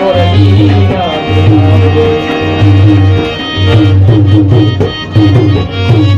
Thank you.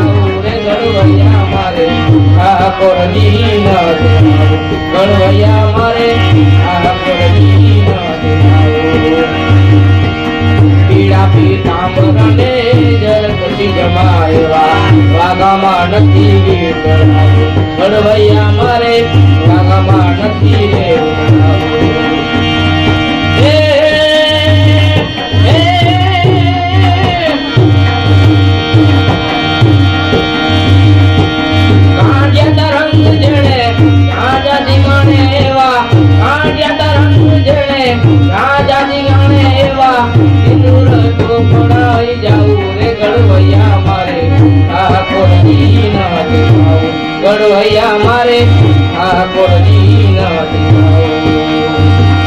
પીડા પીતાંબરને જગતી જમાયવા વાગામાં નથી કળવૈયા મારે વાગામાં નથી ભાઈ જાઉં રે ગળવૈયા મારે ઠાકોરજી ના દેખાવ ગળવૈયા મારે ઠાકોરજી ના દેખાવ